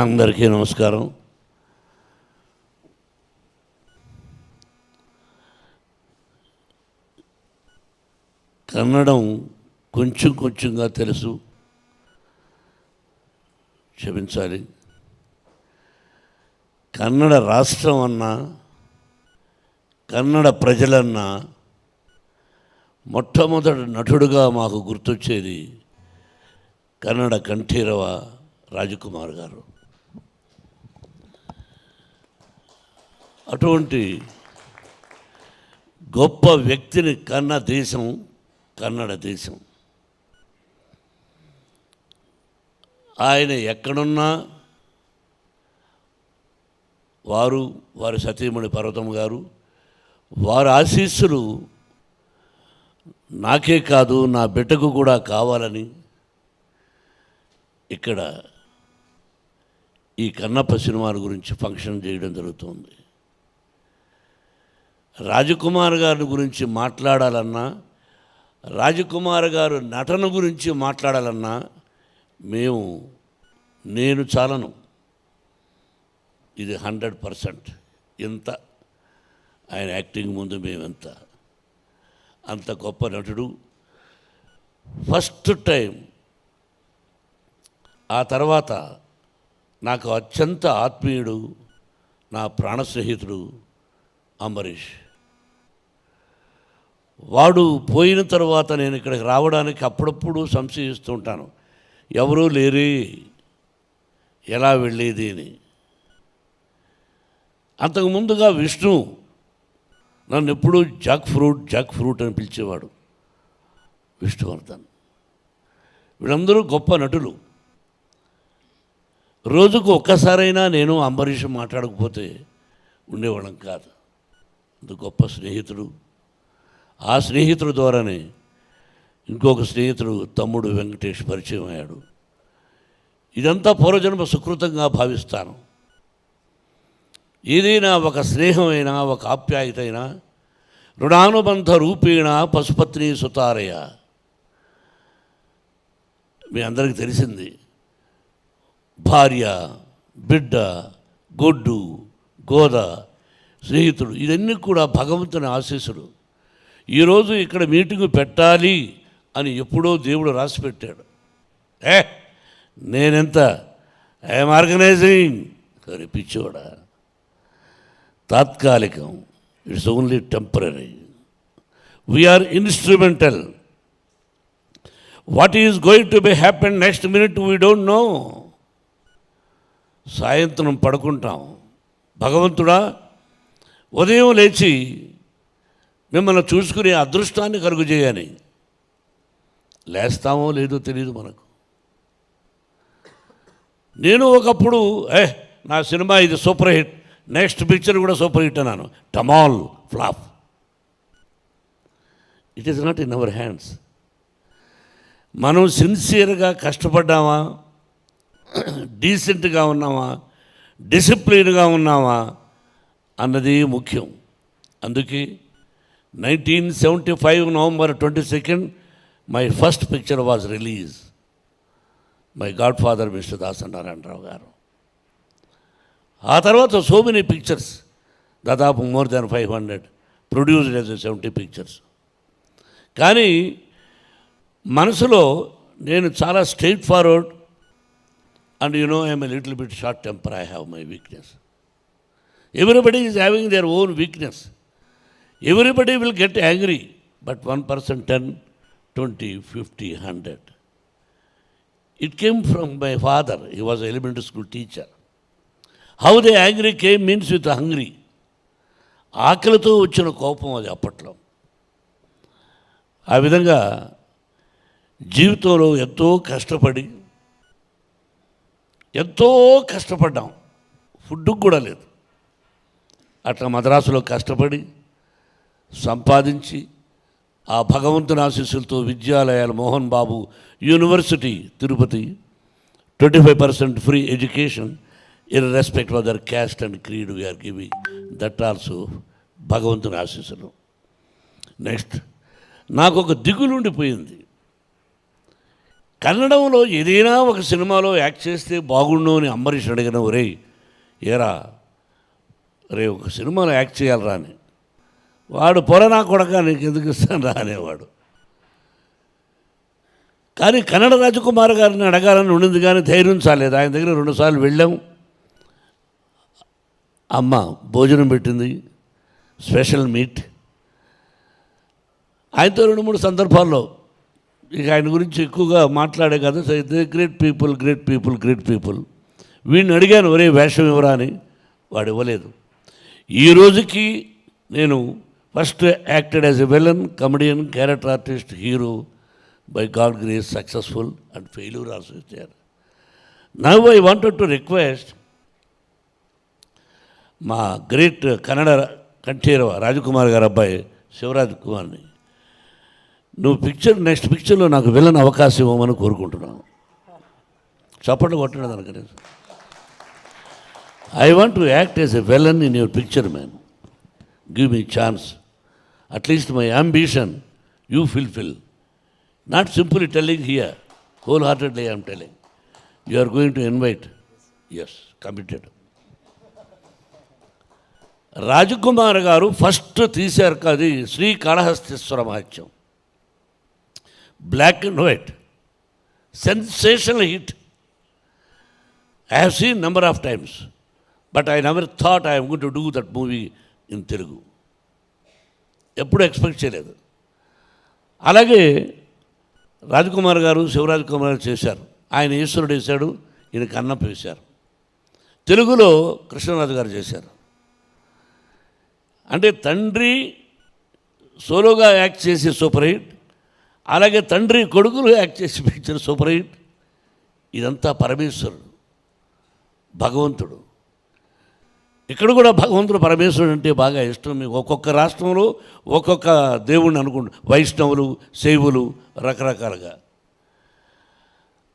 అందరికీ నమస్కారం. కన్నడం కొంచెం కొంచెంగా తెలుసు. క్షమించాలి. కన్నడ రాష్ట్రం అన్నా కన్నడ ప్రజలన్నా మొట్టమొదటి నటుడుగా మాకు గుర్తొచ్చేది కన్నడ కంఠీరవ రాజకుమార్ గారు. అటువంటి గొప్ప వ్యక్తిని కన్న దేశం కన్నడ దేశం. ఆయన ఎక్కడున్నా వారు వారి సతీమణి పర్వతం గారు వారి ఆశీస్సులు నాకే కాదు నా బిడ్డకు కూడా కావాలని ఇక్కడ ఈ కన్నప్ప సినిమాల గురించి ఫంక్షన్ చేయడం జరుగుతుంది. రాజకుమార్ గారి గురించి మాట్లాడాలన్నా రాజకుమార్ గారు నటన గురించి మాట్లాడాలన్నా మేము నేను చాలను. ఇది హండ్రెడ్ పర్సెంట్. ఇంత ఆయన యాక్టింగ్ ముందు మేమెంత. అంత గొప్ప నటుడు. ఫస్ట్ టైం ఆ తర్వాత నాకు అత్యంత ఆత్మీయుడు నా ప్రాణ స్నేహితుడు అంబరీష్. వాడు పోయిన తర్వాత నేను ఇక్కడికి రావడానికి అప్పుడప్పుడు సంశయిస్తూ ఉంటాను. ఎవరూ లేరే ఎలా వెళ్ళేది అని. అంతకు ముందుగా విష్ణు నన్ను ఎప్పుడూ జాక్ ఫ్రూట్ జాక్ ఫ్రూట్ అని పిలిచేవాడు విష్ణువర్ధన్. వీళ్ళందరూ గొప్ప నటులు. రోజుకు ఒక్కసారైనా నేను అంబరీష్ మాట్లాడకపోతే ఉండేవాళ్ళం కాదు. అంత గొప్ప స్నేహితుడు. ఆ స్నేహితుడు ద్వారానే ఇంకొక స్నేహితుడు తమ్ముడు వెంకటేష్ పరిచయం అయ్యాడు. ఇదంతా పూర్వజన్మ సుకృతంగా భావిస్తాను. ఏదైనా ఒక స్నేహమైనా ఒక ఆప్యాయత అయినా రుణానుబంధ రూపేణ పశుపత్ని సుతారయ. మీ అందరికీ తెలిసింది. భార్య బిడ్డ గొడ్డు గోద స్నేహితుడు ఇవన్నీ కూడా భగవంతుని ఆశీస్సులు. ఈరోజు ఇక్కడ మీటింగ్ పెట్టాలి అని ఎప్పుడో దేవుడు రాసి పెట్టాడు ఏ నేనెంత? ఐఎమ్ ఆర్గనైజింగ్ అని పిచ్చోడా. తాత్కాలికం it's only temporary. We are instrumental what is going to be happen next minute we don't know సాయంత్రం పడుకుంటాం. భగవంతుడా ఉదయం లేచి మిమ్మల్ని చూసుకునే అదృష్టాన్ని కలుగు చేయని లేస్తామో లేదో తెలియదు మనకు. నేను ఒకప్పుడు ఏ నా సినిమా ఇది సూపర్ హిట్. నెక్స్ట్ పిక్చర్ కూడా సూపర్ హిట్ అన్నాను. Total flop. It is not in our hands మనం సిన్సియర్గా కష్టపడ్డామా? డీసెంట్గా ఉన్నామా డిసిప్లిన్గా ఉన్నామా అన్నది ముఖ్యం. అందుకే nineteen seventy five November twenty second my first picture was release. My godfather mister Dasa Narayana Rao garu. ఆ తర్వాత సో మెనీ పిక్చర్స్. దాదాపు more than five hundred. Produced as seventy pictures. కానీ మనసులో నేను చాలా straightforward and you know I'm a little bit short temper I have my weakness everybody is having their own weakness everybody will get angry but one person ten twenty fifty hundred it came from my father he was elementary school teacher how they angry came means with hungry ఆకలితో వచ్చిన కోపం అది అప్పట్లో. ఆ విధంగా జీవితంలో ఎంతో కష్టపడి ఎంతో కష్టపడ్డాం. ఫుడ్కి కూడా లేదు. అట్లా మద్రాసులో కష్టపడి సంపాదించి ఆ భగవంతుని ఆశీస్సులతో విద్యాలయాలు Mohan Babu university Tirupati twenty five percent free education in respect of their caste and creed we are giving that also భగవంతుని ఆశీస్సులు. నెక్స్ట్ నాకు ఒక దిగులు ఉండిపోయింది కన్నడంలో ఏదైనా ఒక సినిమాలో యాక్ట్ చేస్తే బాగుండు అని అంబరీష్ అడిగిన ఒరే ఏరా రే ఒక సినిమాలో యాక్ట్ చేయాలరా అని. వాడు పొర నా కొడక నీకు ఎందుకు ఇస్తాను రా అనేవాడు. కానీ కన్నడ రాజకుమార్ గారిని అడగాలని ఉండింది కానీ ధైర్యం చాలేదు. ఆయన దగ్గర రెండుసార్లు వెళ్ళాం. అమ్మ భోజనం పెట్టింది స్పెషల్ మీట్. ఆయనతో రెండు మూడు సందర్భాల్లో ఇక ఆయన గురించి ఎక్కువగా మాట్లాడే కదా great people great people great people వీడిని అడిగాను ఒరే వేషం ఇవ్వరా? అని. వాడు ఇవ్వలేదు. ఈ రోజుకి నేను first acted as a villain comedian character artist hero by god grace successful and failure also ఇచ్చారు. Now I wanted to request మా గ్రేట్ కన్నడ కంఠీరవ రాజకుమార్ గారు అబ్బాయి శివరాజ్ కుమార్ని. నువ్వు పిక్చర్ నెక్స్ట్ పిక్చర్లో నాకు వెళ్ళని అవకాశం ఇవ్వమని కోరుకుంటున్నాను. చప్పట్లు కొట్టడం దానికి I want to act as a villain in your picture man give me chance at least my ambition you fulfil not simple telling here wholeheartedly I'm telling you are going to invite S committed Rajkumar garu first తీశారు కాదు Srikalahasteeswara Mahatyam. Black and white sensational hit I have seen number of times but I never thought I'm good to do that movie in Telugu ఎప్పుడూ expect చేయలేదు. అలాగే రాజకుమార్ గారు శివరాజ్ కుమార్ గారు చేశారు. ఆయన ఈశ్వరుడు వేశాడు ఈయన కన్నప్ప వేశారు. తెలుగులో కృష్ణరాజు గారు చేశారు. అంటే తండ్రి సోలోగా యాక్ట్ చేసే సూపర్ హిట్ అలాగే తండ్రి కొడుకులు యాక్ట్ చేసి పిక్చర్ సూపర్ హిట్ ఇదంతా పరమేశ్వరుడు భగవంతుడు. ఇక్కడ కూడా భగవంతుడు పరమేశ్వరుడు అంటే బాగా ఇష్టం. మీకు ఒక్కొక్క రాష్ట్రంలో ఒక్కొక్క దేవుణ్ణి అనుకుంటు వైష్ణవులు శైవులు రకరకాలుగా.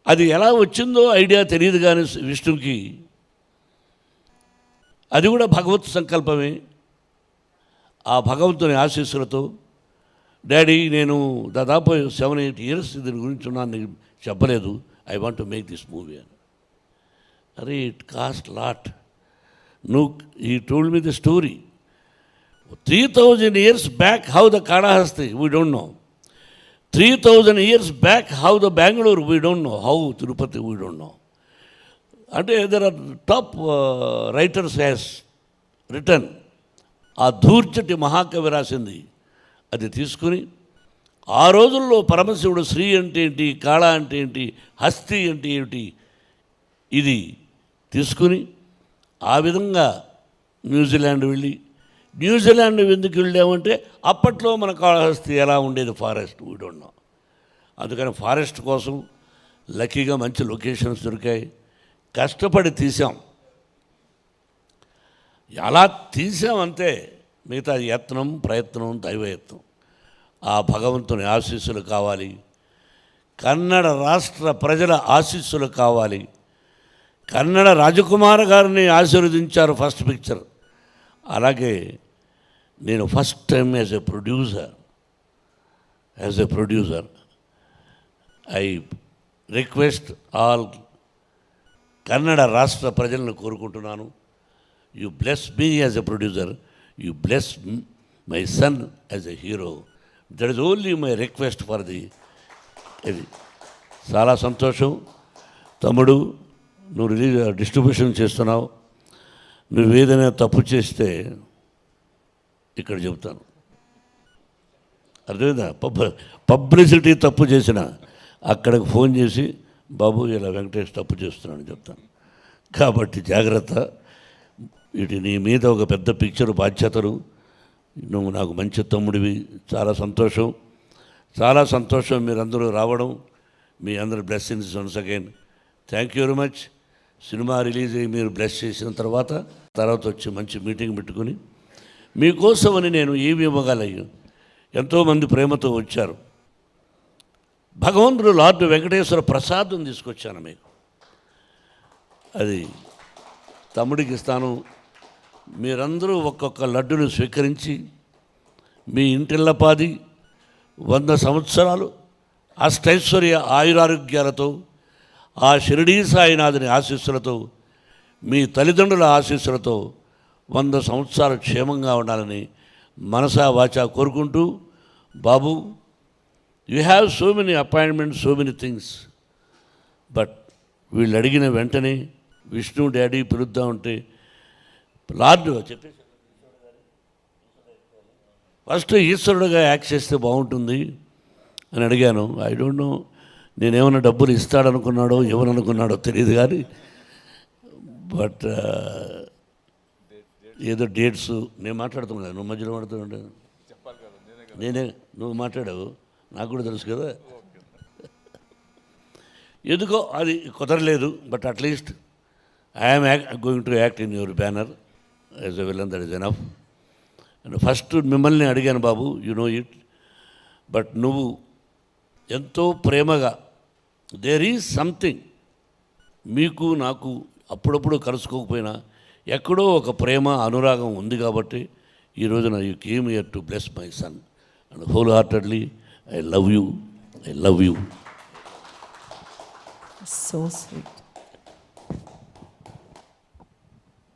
అది ఎలా వచ్చిందో ఐడియా తెలియదు కానీ విష్ణుకి అది కూడా భగవత్ సంకల్పమే. ఆ భగవంతుని ఆశీస్సులతో డాడీ నేను దాదాపు సెవెన్ ఎయిట్ ఇయర్స్ దీని గురించి ఉన్నాను నీకు చెప్పలేదు. I want to make this movie అని. అరే ఇట్ కాస్ట్ లాట్ నువ్వు ఈ told me the story three thousand years back how the Kalahasti we don't know three thousand years back how the Bengaluru we don't know how Tirupati we don't know అంటే there are top writers has written ఆ ధూర్చటి మహాకవి రాసింది. అది తీసుకుని ఆ రోజుల్లో పరమశివుడు శ్రీ అంటే ఏంటి కాళ అంటే ఏంటి హస్తి అంటే ఏమిటి ఇది తీసుకుని ఆ విధంగా న్యూజిలాండ్ వెళ్ళి న్యూజిలాండ్ ఎందుకు వెళ్ళామంటే అప్పట్లో మన కాళహస్తి ఎలా ఉండేది ఫారెస్ట్ వీడున్నాం అందుకని ఫారెస్ట్ కోసం లక్కీగా మంచి లొకేషన్స్ దొరికాయి. కష్టపడి తీసాం. ఎలా తీసామంతే మిగతా యత్నం ప్రయత్నం దైవయత్నం. ఆ భగవంతుని ఆశీస్సులు కావాలి. కన్నడ రాష్ట్ర ప్రజల ఆశీస్సులు కావాలి. కన్నడ రాజకుమార్ గారిని ఆశీర్వదించారు ఫస్ట్ పిక్చర్. అలాగే నేను first time as a producer as a producer I request all Kannada రాష్ట్ర ప్రజలను కోరుకుంటున్నాను. You bless me as a producer. You bless my son as a hero that is only my request for the ఇది చాలా సంతోషం. తమ్ముడు నువ్వు release distribution చేస్తున్నావు. నువ్వు ఏదైనా తప్పు చేస్తే ఇక్కడ చెబుతాను. అర్థమైందా? పబ్ పబ్లిసిటీ తప్పు చేసిన అక్కడికి ఫోన్ చేసి బాబు ఇలా వెంకటేష్ తప్పు చేస్తున్నాను చెప్తాను. కాబట్టి జాగ్రత్త. వీటి నీ మీద ఒక పెద్ద పిక్చర్ బాధ్యతలు. నువ్వు నాకు మంచి తమ్ముడివి. చాలా సంతోషం. చాలా సంతోషం మీరందరూ రావడం. మీ అందరి blessings once again thank you very much cinema release అయ్యి మీరు బ్లెస్ చేసిన తర్వాత తర్వాత వచ్చి మంచి మీటింగ్ పెట్టుకుని మీకోసమని నేను ఏమి ఇవ్వగలను? ఎంతోమంది ప్రేమతో వచ్చారు. భగవంతుడు లార్డు వెంకటేశ్వర ప్రసాదం తీసుకొచ్చాను మీకు. అది తమ్ముడికి ఇస్తాను. మీరందరూ ఒక్కొక్క లడ్డును స్వీకరించి మీ ఇంటిల్లపాది వంద సంవత్సరాలు అష్టైశ్వర్య ఆయురారోగ్యాలతో ఆ షిరిడీ సాయినాథుని ఆశీస్సులతో మీ తల్లిదండ్రుల ఆశీస్సులతో వంద సంవత్సరాలు క్షేమంగా ఉండాలని మనసా వాచా కోరుకుంటూ బాబు you have so many appointments so many things but వీళ్ళు అడిగిన వెంటనే విష్ణు డాడీ పిలుద్దాం అంటే లార్డ్ చెప్పేసి ఫస్ట్ ఈశ్వరుడుగా యాక్ట్ చేస్తే బాగుంటుంది అని అడిగాను. ఐ డోంట్ నో నేనేమైనా డబ్బులు ఇస్తాడనుకున్నాడో ఎవరనుకున్నాడో తెలియదు కానీ బట్ ఏదో డేట్స్ నేను మాట్లాడుతున్నా నువ్వు మధ్యలో మాట్లాడుతుంటే నేనే నువ్వు మాట్లాడావు. నాకు కూడా తెలుసు కదా. ఎందుకో అది కుదరలేదు but at least I'm going to act in your banner. As a villain that is enough and first మిమ్మల్ని అడిగాను బాబు యు నో ఇట్ బట్ నువ్వు ఎంతో ప్రేమగా దేర్ ఈజ్ సంథింగ్ మీకు నాకు అప్పుడప్పుడు కలుసుకోకపోయినా ఎక్కడో ఒక ప్రేమ అనురాగం ఉంది కాబట్టి ఈ రోజున you came here to bless my son and wholeheartedly I love you I love you so sweet